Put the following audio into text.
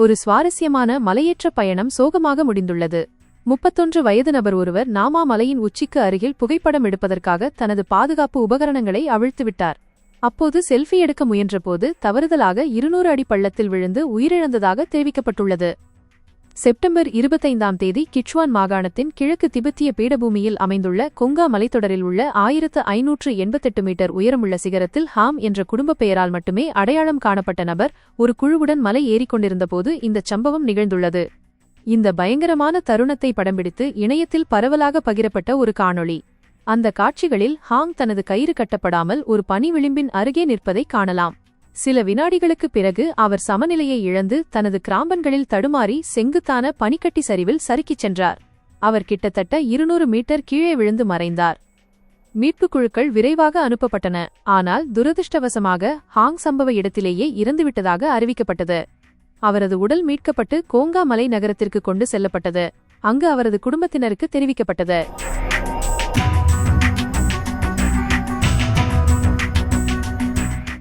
ஒரு சுவாரஸ்யமான மலையேற்ற பயணம் சோகமாக முடிந்துள்ளது. முப்பத்தொன்று வயது நபர் ஒருவர் நாமா மலையின் உச்சிக்கு அருகில் புகைப்படம் எடுப்பதற்காக தனது பாதுகாப்பு உபகரணங்களை அவிழ்த்துவிட்டார் அப்போது செல்ஃபி எடுக்க முயன்றபோது தவறுதலாக இருநூறு அடி பள்ளத்தில் விழுந்து உயிரிழந்ததாக தெரிவிக்கப்பட்டுள்ளது. செப்டம்பர் இருபத்தைந்தாம் தேதி கிச்வான் மாகாணத்தின் கிழக்கு திபெத்திய பீடபூமியில் அமைந்துள்ள கொங்கா மலைத்தொடரில் உள்ள ஆயிரத்து ஐநூற்று எண்பத்தெட்டு மீட்டர் உயரமுள்ள சிகரத்தில் ஹாம் என்ற குடும்பப் பெயரால் மட்டுமே அடையாளம் காணப்பட்ட நபர் ஒரு குழுவுடன் மலை ஏறிக்கொண்டிருந்தபோது இந்தச் சம்பவம் நிகழ்ந்துள்ளது. இந்த பயங்கரமான தருணத்தை படம்பிடித்து இணையத்தில் பரவலாக பகிரப்பட்ட ஒரு காணொளி. அந்த காட்சிகளில் ஹாங் தனது கயிறு கட்டப்படாமல் ஒரு பனி விளிம்பின் அருகே நிற்பதைக் காணலாம். சில வினாடிகளுக்குப் பிறகு அவர் சமநிலையை இழந்து தனது கிராம்பன்களில் தடுமாறி செங்குத்தான பனிக்கட்டி சரிவில் சறுக்கிச் சென்றார். அவர் கிட்டத்தட்ட இருநூறு மீட்டர் கீழே விழுந்து மறைந்தார். மீட்புக் குழுக்கள் விரைவாக அனுப்பப்பட்டன. ஆனால் துரதிர்ஷ்டவசமாக ஹாங் சம்பவ இடத்திலேயே இறந்துவிட்டதாக அறிவிக்கப்பட்டது. அவரது உடல் மீட்கப்பட்டு கோங்கா மலை நகரத்திற்கு கொண்டு செல்லப்பட்டது. அங்கு அவரது குடும்பத்தினருக்கு தெரிவிக்கப்பட்டது.